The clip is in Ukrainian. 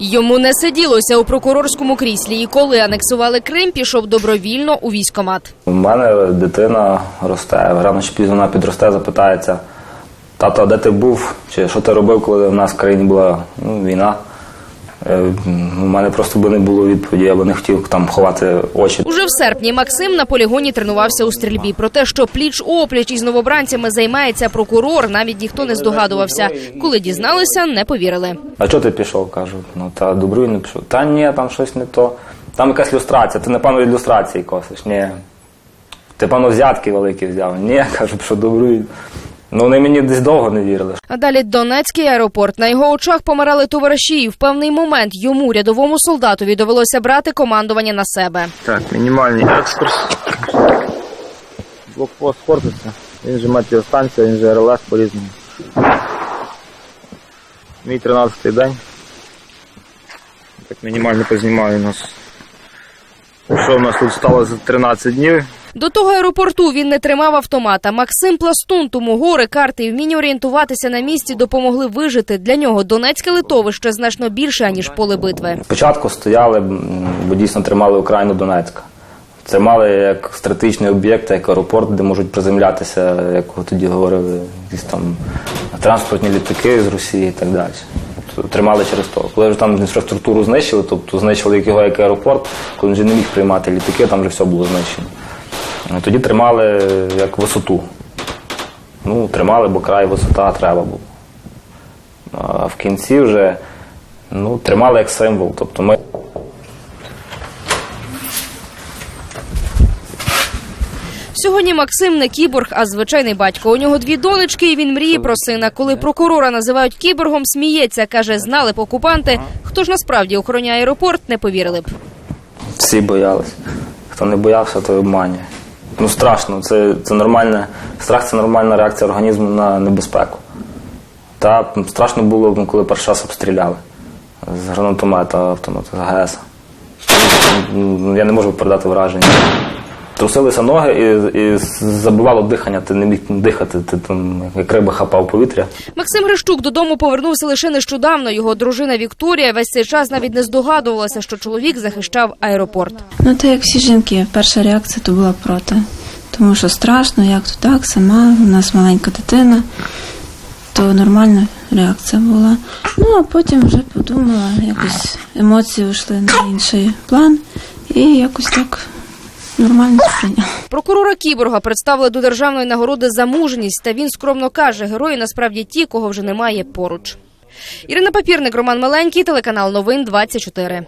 Йому не сиділося у прокурорському кріслі, і коли анексували Крим, пішов добровільно у військомат. У мене дитина росте, рано чи пізно вона підросте, запитається, тато, де ти був? Чи що ти робив, коли в нас в країні була ну, війна? Е, У мене просто би не було відповіді, я би не хотів там ховати очі. Уже в серпні Максим на полігоні тренувався у стрільбі. Про те, що пліч опліч із новобранцями займається прокурор, навіть ніхто не здогадувався. Коли дізналися, не повірили. А чого ти пішов? кажу, ну та добровільно пішов. Та ні, там щось не то. Там якась люстрація, ти напевно від люстрації косиш. Ні. Ти, певно, взятки великі взяв. Ні, кажу, що добровільно. Ну вони мені десь довго не вірили. А далі Донецький аеропорт. На його очах помирали товариші, і в певний момент йому, рядовому солдатові, довелося брати командування на себе. Так, мінімальний екскурс. Блокпост Хортиця. Він же метеостанція, він же РЛС по-різному. Мій 13-й день. Так мінімально познімаю нас. Що у нас тут стало за 13 днів? До того аеропорту він не тримав автомата. Максим Пластун, тому гори, карти і вміння орієнтуватися на місці допомогли вижити. Для нього Донецьке литовище значно більше аніж поле битви. Спочатку стояли, бо дійсно тримали Україну Донецька. Тримали як стратегічний об'єкт, як аеропорт, де можуть приземлятися, як тоді говорили, якісь там транспортні літаки з Росії і так далі. Тобто тримали через то. Коли вже там інфраструктуру знищили, тобто знищили його як аеропорт, коли він вже не міг приймати літаки, там вже все було знищено. Ну, Тоді тримали як висоту. Ну, тримали, бо край висота треба було. А в кінці вже ну, тримали як символ. Тобто ми Сьогодні Максим не кіборг, а звичайний батько. У нього дві донечки, і він мріє про сина. Коли прокурора називають кіборгом, сміється. каже, знали б окупанти. Хто ж насправді охороняє аеропорт, не повірили б. всі боялися. Хто не боявся, той обманює. Ну страшно, це, це нормальне. Страх це нормальна реакція організму на небезпеку. Та страшно було, ну, коли перший раз обстріляли з гранатомета автомату, з ГС. Ну, Я не можу передати враження. Трусилися ноги і, і забивало дихання, ти не міг дихати, ти там як риба хапав повітря. Максим Грищук додому повернувся лише нещодавно. Його дружина Вікторія весь цей час навіть не здогадувалася, що чоловік захищав аеропорт. Ну, то як всі жінки, перша реакція то була проти. Тому що страшно, як то так, сама, у нас маленька дитина, то нормальна реакція була. Ну, а потім вже подумала, якось емоції йшли на інший план, і якось так нормально сприйняла. Прокурора Кіборга представили до державної нагороди за мужність. Та він скромно каже, герої насправді ті, кого вже немає поруч. Ірина Папірник, Роман Меленький, телеканал Новин 24.